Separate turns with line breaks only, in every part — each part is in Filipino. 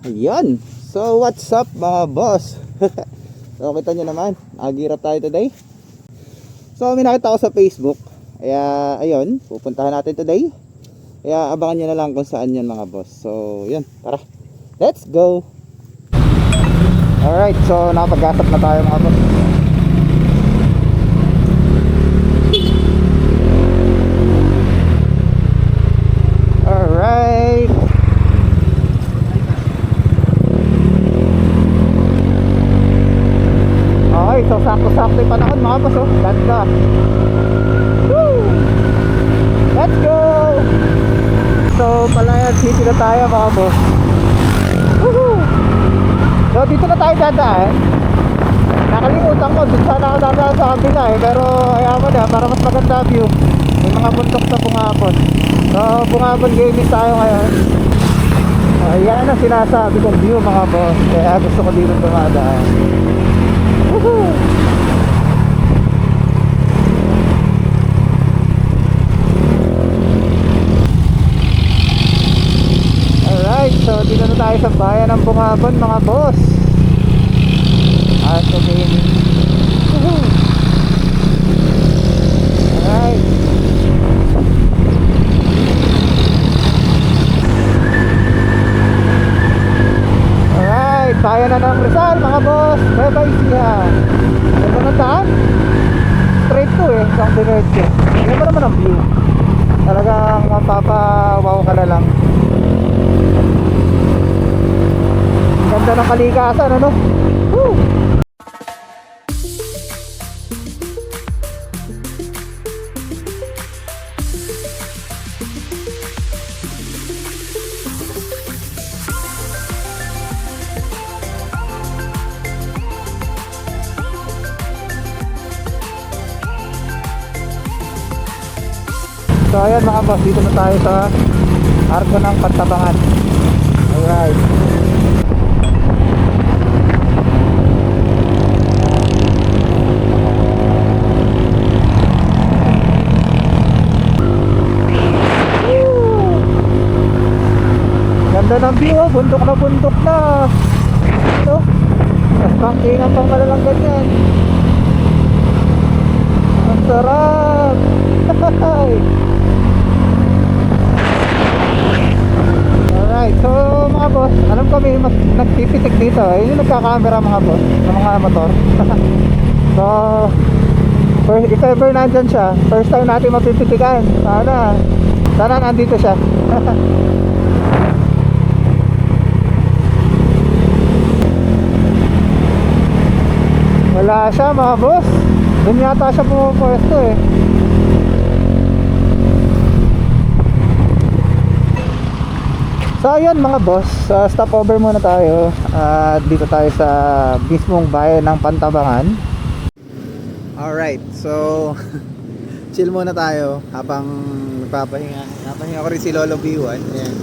Ayan. So, what's up mga boss? so, kita nyo naman. Agirap tayo today. So, may nakita ko sa Facebook. Kaya, ayun. Pupuntahan natin today. Kaya, abangan nyo na lang kung saan yan mga boss. So, yun. Tara. Let's go. Alright. So, nakapag-gasap na tayo mga boss. Alright. Okay, so sakto-sakto yung panahon mga boss oh. Ganda. Woo! Let's go! So, Palayan City na tayo mga boss. Woohoo! So, tayo dadaan. Nakalimutan ko, dun sana ako dadaan sa kabila eh. Pero, ayaw mo na, para mas maganda view. May mga bundok sa Bungabon. So, Bungabon Gaming tayo ngayon. Ayan ang sinasabi kong view mga boss. Kaya gusto ko dito dumadaan. Woohoo! Alright, so dito na tayo sa bayan ng Bungabon mga boss. Gaming. Woohoo! Alright. Alright, bayan na ng Rizal mga boss. Bye-bye siya. Ganda ng daan. Straight to eh, isang diretso. Ganda naman ang view. Talagang mapapawaw ka na lang. Ganda ng kalikasan ano? Woo! So ayan mga boss, dito na tayo sa Arco ng Pantabangan. Alright. Ganda ng view, oh. bundok na bundok na. Ito. Tapos pangkingan pang malalang ganyan. Ang sarap. So mga boss, alam ko may mas nagpipitik dito. Eh, yung nagka-camera mga boss, ng mga motor. so, first, if ever nandyan siya, first time natin mapipitikan. Sana, sana nandito siya. Wala siya mga boss. Doon yata siya pumupwesto eh. So ayun mga boss, uh, stopover muna tayo at dito tayo sa mismong bayan ng Pantabangan. Alright, so chill muna tayo habang nagpapahinga. Napahinga ko rin si Lolo B1. Ayan.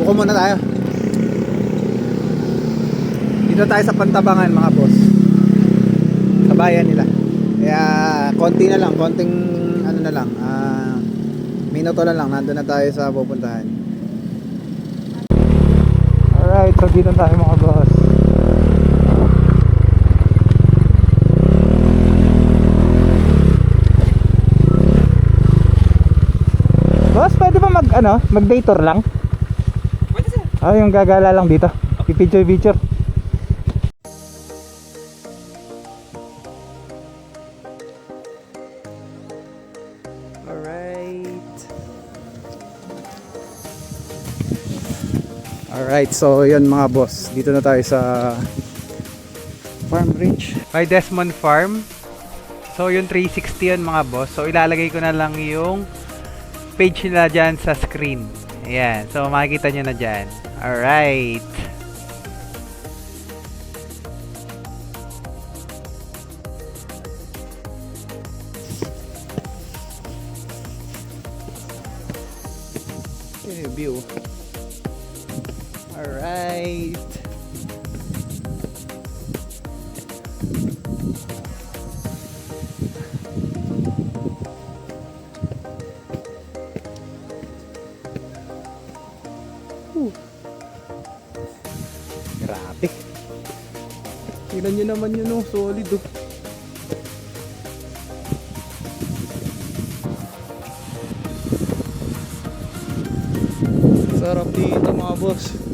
Buko muna tayo. Dito tayo sa Pantabangan mga boss. Sa bayan nila. Kaya konti na lang, konting ano na lang, ah minuto na lang, nandun na tayo sa pupuntahan. Alright, so dito tayo mga boss. Boss, pwede ba mag ano, mag day tour lang?
Pwede sir.
Ah, yung gagala lang dito. Pipicture Alright, so yun mga boss. Dito na tayo sa Farm Ridge.
By Desmond Farm. So yung 360 yun mga boss. So ilalagay ko na lang yung page nila dyan sa screen. Ayan. So makikita nyo na dyan. Alright.
Yung view. Alright. Woo! Grabe. Tingnan nyo naman yun oh, solid oh. Sarap dito mga boss.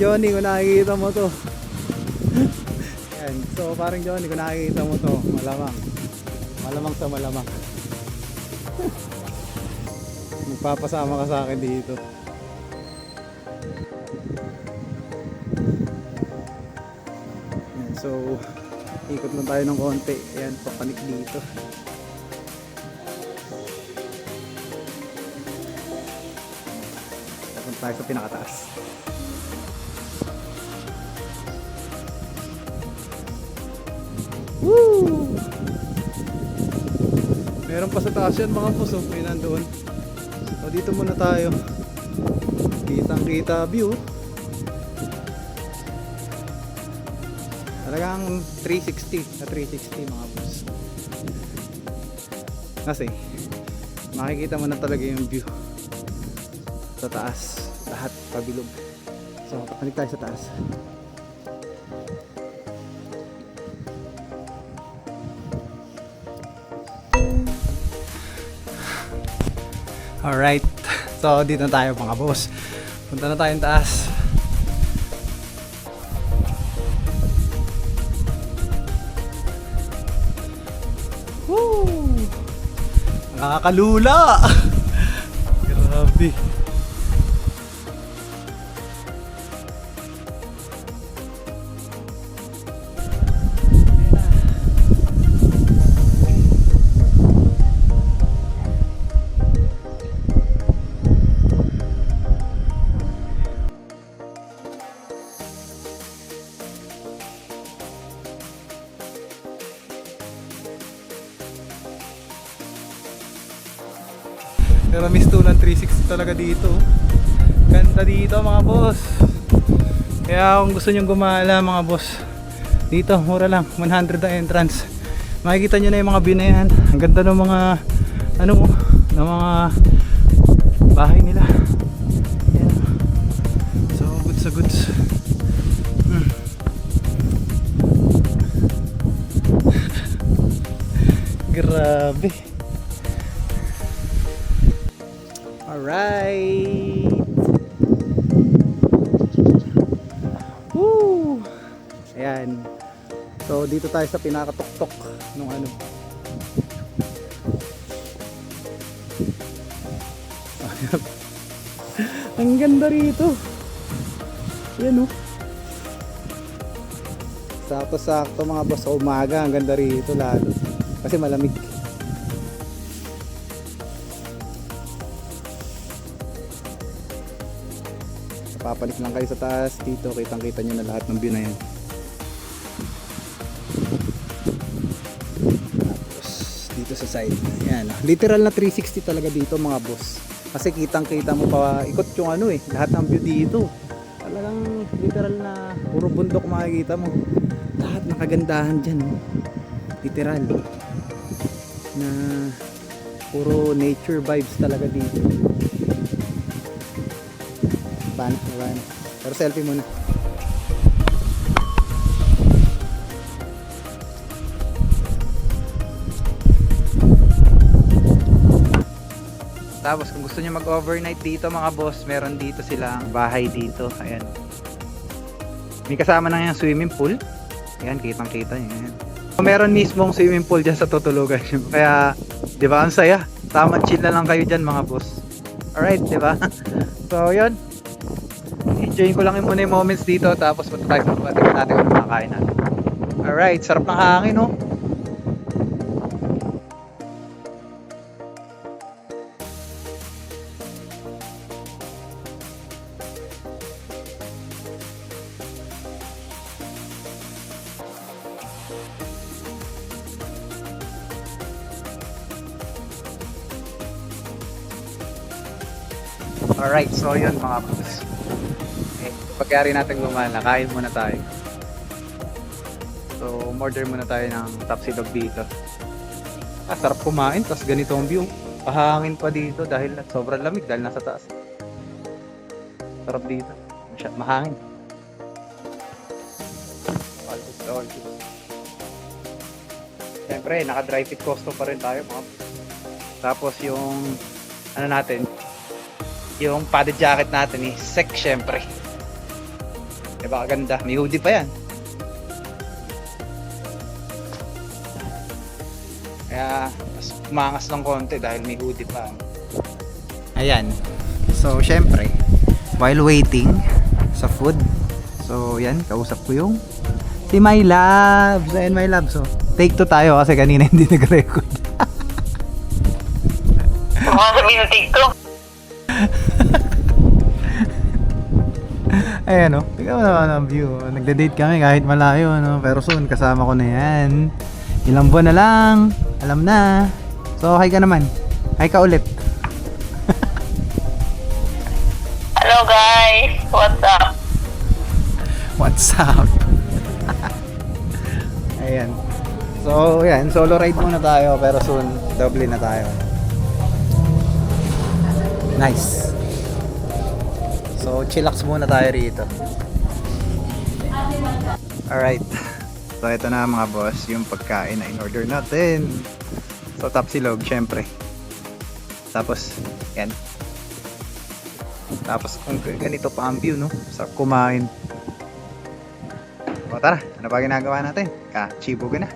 Johnny kung nakikita mo to. Yan. So parang Johnny kung nakikita mo to, malamang. Malamang sa malamang. Magpapasama ka sa akin dito. Yan. So ikot lang tayo ng konti. Ayan, papanik dito. Tayo sa pinakataas. Meron pa sa taas yan mga puso. May nandoon. O dito muna tayo. Kitang kita view. Talagang 360 na 360 mga boss. Kasi makikita mo na talaga yung view sa taas. Lahat pabilog. So, balik tayo sa taas. Alright. So, dito na tayo mga boss. Punta na tayong taas. Woo! Nakakalula! talaga dito. Ganda dito mga boss. Kaya kung gusto nyong gumala mga boss, dito mura lang, 100 ang entrance. Makikita nyo na yung mga view na yan. Ang ganda ng mga ano mo, ng mga bahay nila. Yan. So goods sa goods. Hmm. Grabe. So, dito tayo sa pinakatuktok nung ano. Ang ganda rito. Yan oh. Sakto-sakto mga boss umaga. Ang ganda rito lalo. Kasi malamig. Papanik lang kayo sa taas dito, kitang kita nyo na lahat ng view na yan. Side, yan. Literal na 360 talaga dito mga boss. Kasi kitang kita mo pa, ikot yung ano eh, lahat ng view dito. Talagang literal na puro bundok makikita mo. Lahat ng kagandahan dyan. Oh. Literal. Na puro nature vibes talaga dito. Pan, pan. Pero selfie muna.
Tapos kung gusto niyo mag-overnight dito mga boss, meron dito silang bahay dito. Ayan. May kasama na yung swimming pool. Ayan, kitang-kita niyo. Ayan. So, meron mismong swimming pool dyan sa tutulugan niyo. Kaya, di ba, ang saya. Tama chill na lang kayo dyan mga boss. Alright, di ba? so, yun. Enjoyin ko lang yung muna yung moments dito. Tapos punta tayo sa. Tingnan natin kung makakain natin. Alright, sarap ng hangin, no? Alright, so yun mga boss. Okay.
pagkayari natin gumala, kain muna tayo. So, order muna tayo ng tapsilog dito. Ah, sarap kumain, tapos ganito ang view. Pahangin pa dito dahil sobrang lamig dahil nasa taas. Sarap dito. Masya, mahangin. All good, all good. Siyempre, naka-dry fit costo pa rin tayo mga Tapos yung ano natin, yung padded jacket natin eh, sec syempre. Diba ganda? May hoodie pa yan. Kaya, mas umangas ng konti dahil may hoodie pa. Ayan. So, syempre, while waiting sa food, so, yan, kausap ko yung si My Labs. Ayan, My Labs. So, take two tayo kasi kanina hindi nag-record.
Mga sabihin ng TikTok.
Ayan o, tingnan mo naman ang view. Nagde-date kami kahit malayo, no? pero soon kasama ko na yan. Ilang buwan na lang, alam na. So, hi ka naman. Hi ka ulit.
Hello guys, what's up?
What's up? Ayan. So, yan. Solo ride muna tayo pero soon, double na tayo. Nice. So, chillax muna tayo rito. Alright. So, ito na mga boss, yung pagkain na in-order natin. So, tapsilog, syempre. Tapos, yan. Tapos, kung ganito pa ang view, no? Sarap kumain. O tara, ano ba ginagawa natin? Ka na.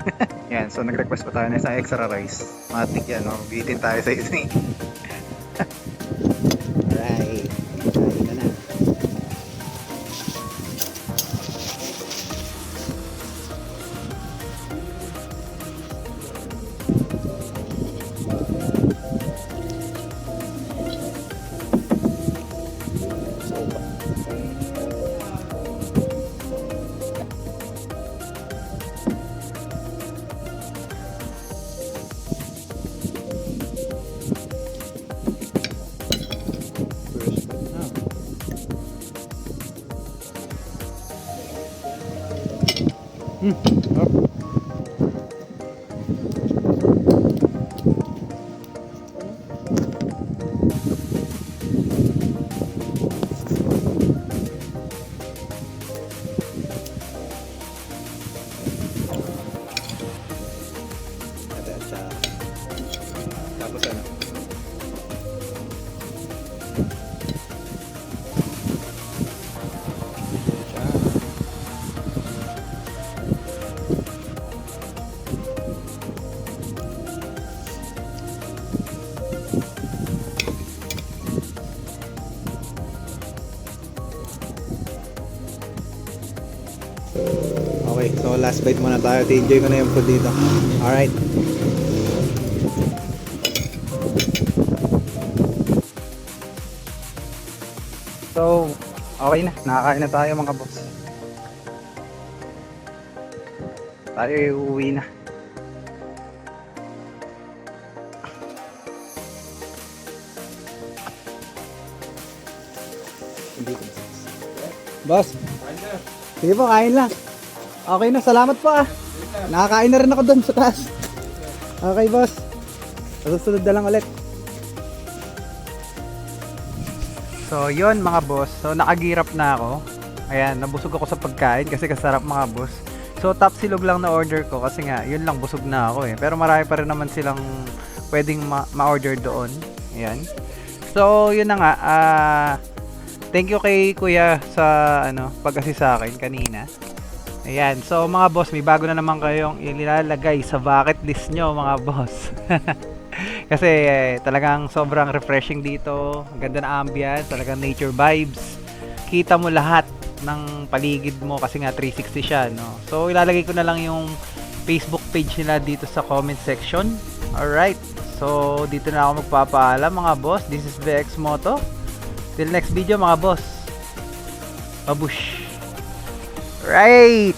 yan, so nag-request pa tayo na isang extra rice. Matik yan, no? Bitin tayo sa isa last bite muna tayo. Enjoy ko na yung food dito. Alright. So, okay na. Nakakain na tayo mga boss. Tayo uuwi na. Boss. Sige po, kain lang. Okay na, salamat po ah. Nakakain na rin ako doon sa taas. Okay, boss. Susunod na lang ulit. So, yon mga boss. So, nakagirap na ako. Ayan, nabusog ako sa pagkain kasi kasarap mga boss. So, top silog lang na order ko kasi nga, yun lang, busog na ako eh. Pero marami pa rin naman silang pwedeng ma- ma-order doon. Ayan. So, yun na nga. Ah, thank you kay Kuya sa ano, pag-assist sa akin kanina. Ayan. So, mga boss, may bago na naman kayong ilalagay sa bucket list nyo, mga boss. Kasi eh, talagang sobrang refreshing dito. Ganda ng ambience, talagang nature vibes. Kita mo lahat ng paligid mo kasi nga 360 siya, no. So ilalagay ko na lang yung Facebook page nila dito sa comment section. Alright. So dito na ako magpapaalam mga boss. This is VX Moto. Till next video mga boss. Babush. Right.